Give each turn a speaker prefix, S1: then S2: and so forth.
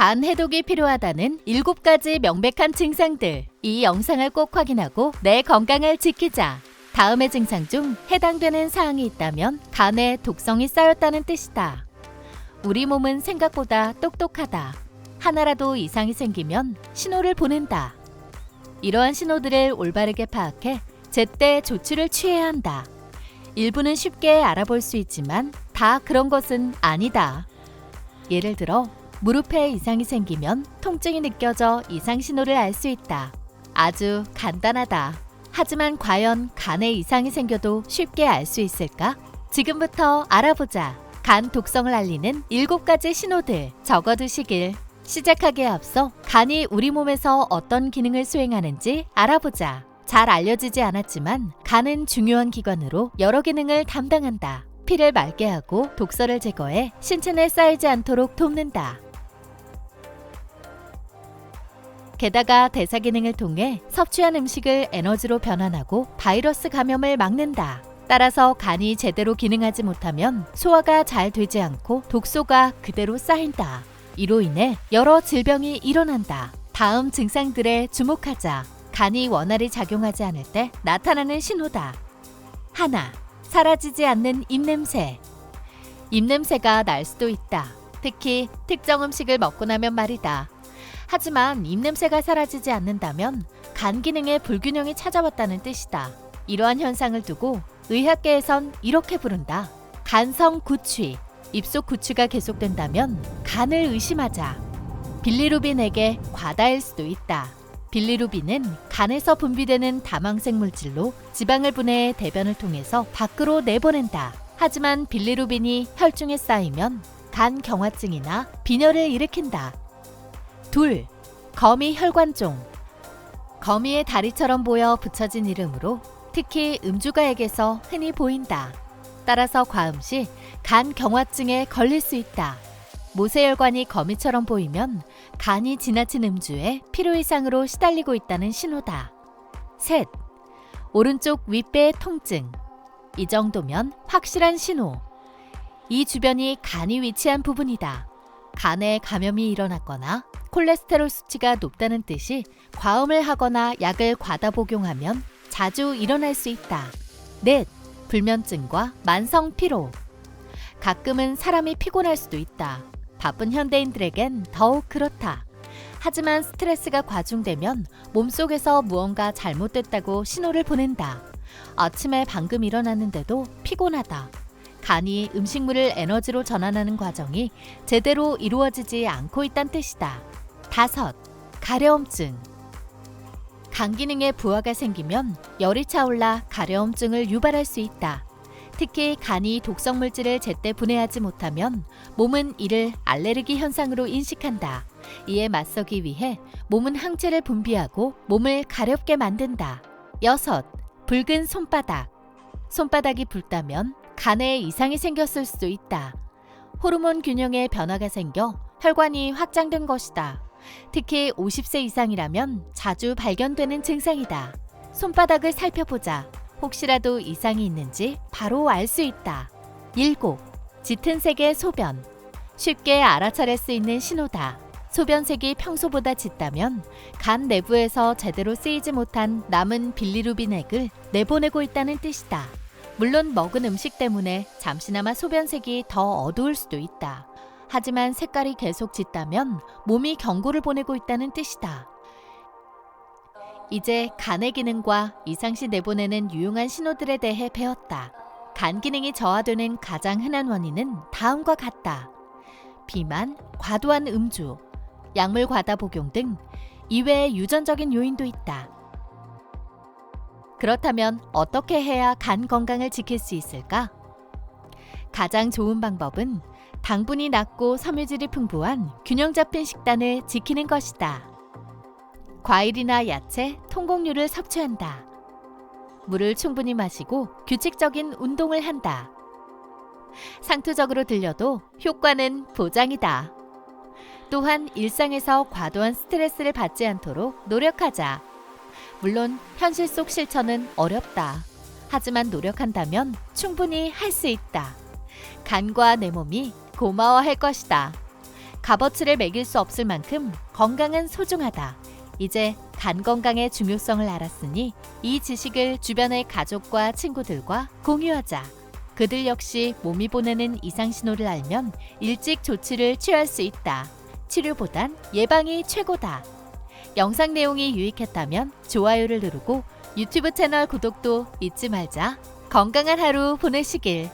S1: 간 해독이 필요하다는 7가지 명백한 증상들. 이 영상을 꼭 확인하고 내 건강을 지키자. 다음의 증상 중 해당되는 사항이 있다면 간에 독성이 쌓였다는 뜻이다. 우리 몸은 생각보다 똑똑하다. 하나라도 이상이 생기면 신호를 보낸다. 이러한 신호들을 올바르게 파악해 제때 조치를 취해야 한다. 일부는 쉽게 알아볼 수 있지만 다 그런 것은 아니다. 예를 들어 무릎에 이상이 생기면 통증이 느껴져 이상 신호를 알 수 있다. 아주 간단하다. 하지만 과연 간에 이상이 생겨도 쉽게 알 수 있을까? 지금부터 알아보자. 간 독성을 알리는 7가지 신호들 적어두시길. 시작하기에 앞서 간이 우리 몸에서 어떤 기능을 수행하는지 알아보자. 잘 알려지지 않았지만 간은 중요한 기관으로 여러 기능을 담당한다. 피를 맑게 하고 독소를 제거해 신체 내 쌓이지 않도록 돕는다. 게다가 대사 기능을 통해 섭취한 음식을 에너지로 변환하고 바이러스 감염을 막는다. 따라서 간이 제대로 기능하지 못하면 소화가 잘 되지 않고 독소가 그대로 쌓인다. 이로 인해 여러 질병이 일어난다. 다음 증상들에 주목하자. 간이 원활히 작용하지 않을 때 나타나는 신호다. 하나, 사라지지 않는 입냄새. 입냄새가 날 수도 있다. 특히 특정 음식을 먹고 나면 말이다. 하지만 입냄새가 사라지지 않는다면 간 기능에 불균형이 찾아왔다는 뜻이다. 이러한 현상을 두고 의학계에선 이렇게 부른다. 간성 구취. 입속 구취가 계속된다면 간을 의심하자. 빌리루빈에게 과다일 수도 있다. 빌리루빈은 간에서 분비되는 다망생 물질로 지방을 분해해 대변을 통해서 밖으로 내보낸다. 하지만 빌리루빈이 혈중에 쌓이면 간 경화증이나 빈혈을 일으킨다. 둘, 거미 혈관종. 거미의 다리처럼 보여 붙여진 이름으로 특히 음주가에게서 흔히 보인다. 따라서 과음 시 간 경화증에 걸릴 수 있다. 모세혈관이 거미처럼 보이면 간이 지나친 음주에 필요 이상으로 시달리고 있다는 신호다. 셋, 오른쪽 윗배의 통증. 이 정도면 확실한 신호. 이 주변이 간이 위치한 부분이다. 간에 감염이 일어났거나 콜레스테롤 수치가 높다는 뜻이 과음을 하거나 약을 과다 복용하면 자주 일어날 수 있다. 넷, 불면증과 만성 피로. 가끔은 사람이 피곤할 수도 있다. 바쁜 현대인들에겐 더욱 그렇다. 하지만 스트레스가 과중되면 몸속에서 무언가 잘못됐다고 신호를 보낸다. 아침에 방금 일어났는데도 피곤하다. 간이 음식물을 에너지로 전환하는 과정이 제대로 이루어지지 않고 있다는 뜻이다. 다섯, 가려움증. 간 기능에 부하가 생기면 열이 차올라 가려움증을 유발할 수 있다. 특히 간이 독성 물질을 제때 분해하지 못하면 몸은 이를 알레르기 현상으로 인식한다. 이에 맞서기 위해 몸은 항체를 분비하고 몸을 가렵게 만든다. 여섯, 붉은 손바닥. 손바닥이 붉다면 간에 이상이 생겼을 수도 있다. 호르몬 균형에 변화가 생겨 혈관이 확장된 것이다. 특히 50세 이상이라면 자주 발견되는 증상이다. 손바닥을 살펴보자. 혹시라도 이상이 있는지 바로 알 수 있다. 7. 짙은 색의 소변. 쉽게 알아차릴 수 있는 신호다. 소변색이 평소보다 짙다면 간 내부에서 제대로 쓰이지 못한 남은 빌리루빈액을 내보내고 있다는 뜻이다. 물론 먹은 음식 때문에 잠시나마 소변색이 더 어두울 수도 있다. 하지만 색깔이 계속 짙다면 몸이 경고를 보내고 있다는 뜻이다. 이제 간의 기능과 이상시 내보내는 유용한 신호들에 대해 배웠다. 간 기능이 저하되는 가장 흔한 원인은 다음과 같다. 비만, 과도한 음주, 약물 과다 복용 등 이외의 유전적인 요인도 있다. 그렇다면 어떻게 해야 간 건강을 지킬 수 있을까? 가장 좋은 방법은 당분이 낮고 섬유질이 풍부한 균형 잡힌 식단을 지키는 것이다. 과일이나 야채, 통곡류를 섭취한다. 물을 충분히 마시고 규칙적인 운동을 한다. 상투적으로 들려도 효과는 보장이다. 또한 일상에서 과도한 스트레스를 받지 않도록 노력하자. 물론 현실 속 실천은 어렵다. 하지만 노력한다면 충분히 할 수 있다. 간과 내 몸이 고마워할 것이다. 값어치를 매길 수 없을 만큼 건강은 소중하다. 이제 간 건강의 중요성을 알았으니 이 지식을 주변의 가족과 친구들과 공유하자. 그들 역시 몸이 보내는 이상 신호를 알면 일찍 조치를 취할 수 있다. 치료보단 예방이 최고다. 영상 내용이 유익했다면 좋아요를 누르고 유튜브 채널 구독도 잊지 말자. 건강한 하루 보내시길.